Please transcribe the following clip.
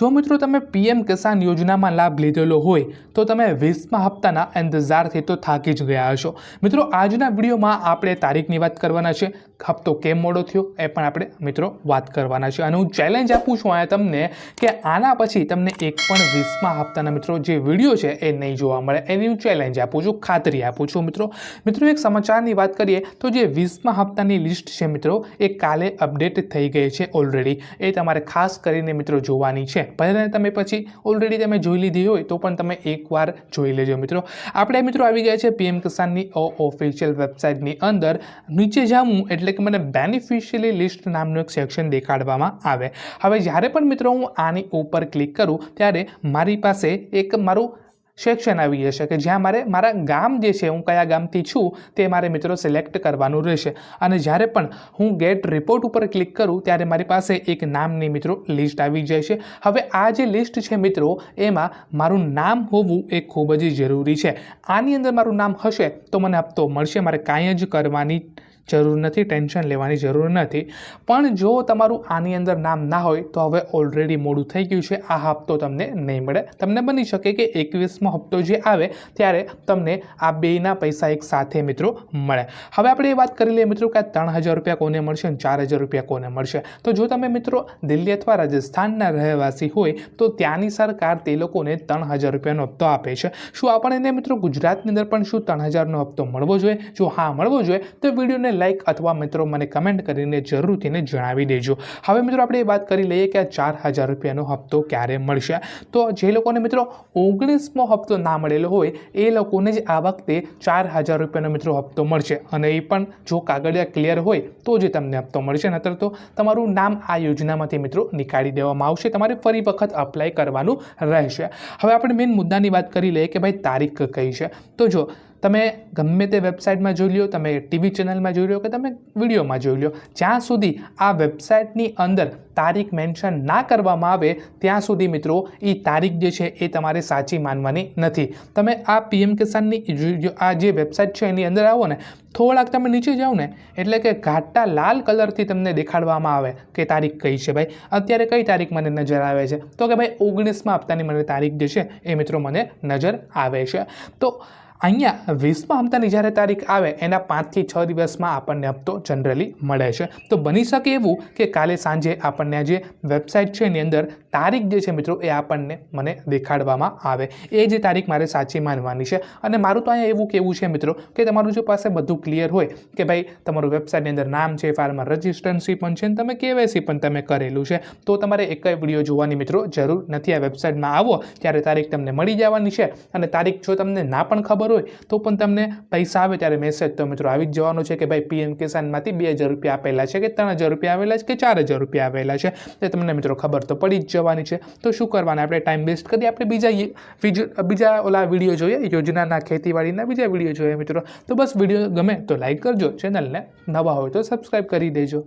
જો મિત્રો તમે પીએમ કિસાન યોજનામાં લાભ લીધેલો હોય, તો તમે વીસમા હપ્તાના ઇંતજારથી તો થાકી જ ગયા હશો. મિત્રો, આજના વિડીયોમાં આપણે તારીખની વાત કરવાના છે. હપ્તો કેમ મોડો થયો, એ પણ આપણે મિત્રો વાત કરવાના છે. અને હું ચેલેન્જ આપું છું અહીંયા તમને કે આના પછી તમને એક પણ વીસમા હપ્તાના મિત્રો જે વીડિયો છે, એ નહીં જોવા મળે. એની હું ચેલેન્જ આપું છું, ખાતરી આપું છું મિત્રો. મિત્રો, એક સમાચારની વાત કરીએ, તો જે વીસમા હપ્તાની લિસ્ટ છે મિત્રો, એ કાલે અપડેટ થઈ ગઈ છે ઓલરેડી એ તમારે ખાસ કરીને મિત્રો જોવાની છે. ભલે તમે પછી ઓલરેડી તમે જોઈ લીધી હોય તો પણ તમે એકવાર જોઈ લેજો મિત્રો. આપણે મિત્રો આવી ગયા છે પીએમ કિસાનની ઓફિશિયલ વેબસાઇટની અંદર. નીચે જાઉં એટલે કે મને બેનિફિશિયલી લિસ્ટ નામનું એક સેક્શન દેખાડવામાં આવે. હવે જ્યારે પણ મિત્રો હું આની ઉપર ક્લિક કરું, ત્યારે મારી પાસે એક મારું સેક્શન આવી જશે કે જ્યાં મારે મારા ગામ જે છે, હું કયા ગામથી છું, તે મારે મિત્રો સિલેક્ટ કરવાનું રહેશે. અને જ્યારે પણ હું ગેટ રિપોર્ટ ઉપર ક્લિક કરું, ત્યારે મારી પાસે એક નામની મિત્રો લિસ્ટ આવી જાય છે. હવે આ જે લિસ્ટ છે મિત્રો, એમાં મારું નામ હોવું એ ખૂબ જ જરૂરી છે. આની અંદર મારું નામ હશે તો મને હપ્તો મળશે, મારે કાંઈ જ કરવાની જરૂર નથી, ટેન્શન લેવાની જરૂર નથી. પણ જો તમારું આની અંદર નામ ના હોય, તો હવે ઓલરેડી મોડું થઈ ગયું છે. આ હપ્તો તમને નહીં મળે. તમને બની શકે કે એકવીસમો હપ્તો જે આવે, ત્યારે તમને આ બેના પૈસા એક સાથે મિત્રો મળે. હવે આપણે એ વાત કરી લઈએ મિત્રો કે ત્રણ હજાર રૂપિયા કોને મળશે અને ચાર હજાર રૂપિયા કોને મળશે. તો જો તમે મિત્રો દિલ્હી અથવા રાજસ્થાનના રહેવાસી હોય, તો ત્યાંની સરકાર તે લોકોને ત્રણ હજાર રૂપિયાનો હપ્તો આપે છે. શું આપણને મિત્રો ગુજરાતની અંદર પણ શું ત્રણ હજારનો હપ્તો મળવો જોઈએ? જો હા મળવો જોઈએ, તો વિડીયોને લાઇક અથવા મિત્રો મને કમેન્ટ કરીને જરૂરથી ને જણાવી દેજો. હવે મિત્રો આપણે એ વાત કરી લઈએ કે આ ચાર હજાર રૂપિયાનો હપ્તો ક્યારે મળશે? તો જે લોકોને મિત્રો ઓગણીસમો હપ્તો ના મળેલો હોય, એ લોકોને જ આ વખતે ચાર હજાર રૂપિયાનો મિત્રો હપ્તો મળશે. અને એ પણ જો કાગળિયા ક્લિયર હોય, તો જ તમને હપ્તો મળશે. નતર તો તમારું નામ આ યોજનામાંથી મિત્રો નીકાળી દેવામાં આવશે. તમારે ફરી વખત અપ્લાય કરવાનું રહેશે. હવે આપણે મેઇન મુદ્દાની વાત કરી લઈએ કે ભાઈ તારીખ કઈ છે? તો જો તમે ગમે તે વેબસાઇટમાં જોઈ લો તમે ટીવી ચેનલમાં જોઈ લો કે તમે વિડીયોમાં જોઈ લો જ્યાં સુધી આ વેબસાઇટની અંદર તારીખ મેન્શન ના કરવામાં આવે, ત્યાં સુધી મિત્રો એ તારીખ જે છે એ તમારે સાચી માનવાની નથી. તમે આ પીએમ કિસાનની આ જે વેબસાઇટ છે એની અંદર આવો ને, થોડાક તમે નીચે જાઓ ને, એટલે કે ઘાટા લાલ કલરથી તમને દેખાડવામાં આવે કે તારીખ કઈ છે ભાઈ. અત્યારે કઈ તારીખ મને નજર આવે છે? તો કે ભાઈ ઓગણીસમાં હપ્તાની મને તારીખ જે છે એ મિત્રો મને નજર આવે છે. તો અહીંયા વીસમા હપ્તાની જ્યારે તારીખ આવે, એના પાંચથી છ દિવસમાં આપણને હપ્તો જનરલી મળે છે. તો બની શકે એવું કે કાલે સાંજે આપણને આ જે વેબસાઇટ છે એની અંદર તારીખ જે છે મિત્રો, એ આપણને મને દેખાડવામાં આવે. એ જે તારીખ મારે સાચી માનવાની છે. અને મારું તો અહીંયા એવું કેવું છે મિત્રો કે તમારું જો પાસે બધું ક્લિયર હોય કે ભાઈ તમારું વેબસાઇટની અંદર નામ છે ફાર્મર રજિસ્ટન્સી પણ છે અને તમે કેવાયસી પણ તમે કરેલું છે, તો તમારે એક વીડિયો જોવાની મિત્રો જરૂર નથી. આ વેબસાઇટમાં આવો, ત્યારે તારીખ તમને મળી જવાની છે. અને તારીખ જો તમને ના પણ ખબર હોય તો પણ તમને પૈસા આવે ત્યારે મેસેજ તો મિત્રો આવી જ જવાનો છે કે ભાઈ પીએમ કિસાનમાંથી બે હજાર રૂપિયા આપેલા છે કે ત્રણ હજાર રૂપિયા આવેલા છે કે ચાર હજાર રૂપિયા આવેલા છે. તે તમને મિત્રો ખબર તો પડી જ જવાની છે. તો શું કરવાના? આપણે ટાઈમ વેસ્ટ કરી આપણે બીજા બીજા ઓલા વીડિયો જોઈએ, યોજનાના ખેતીવાડીના બીજા વીડિયો જોઈએ મિત્રો. તો બસ વીડિયો ગમે તો લાઈક કરજો. ચેનલને નવા હોય તો સબસ્ક્રાઈબ કરી દેજો.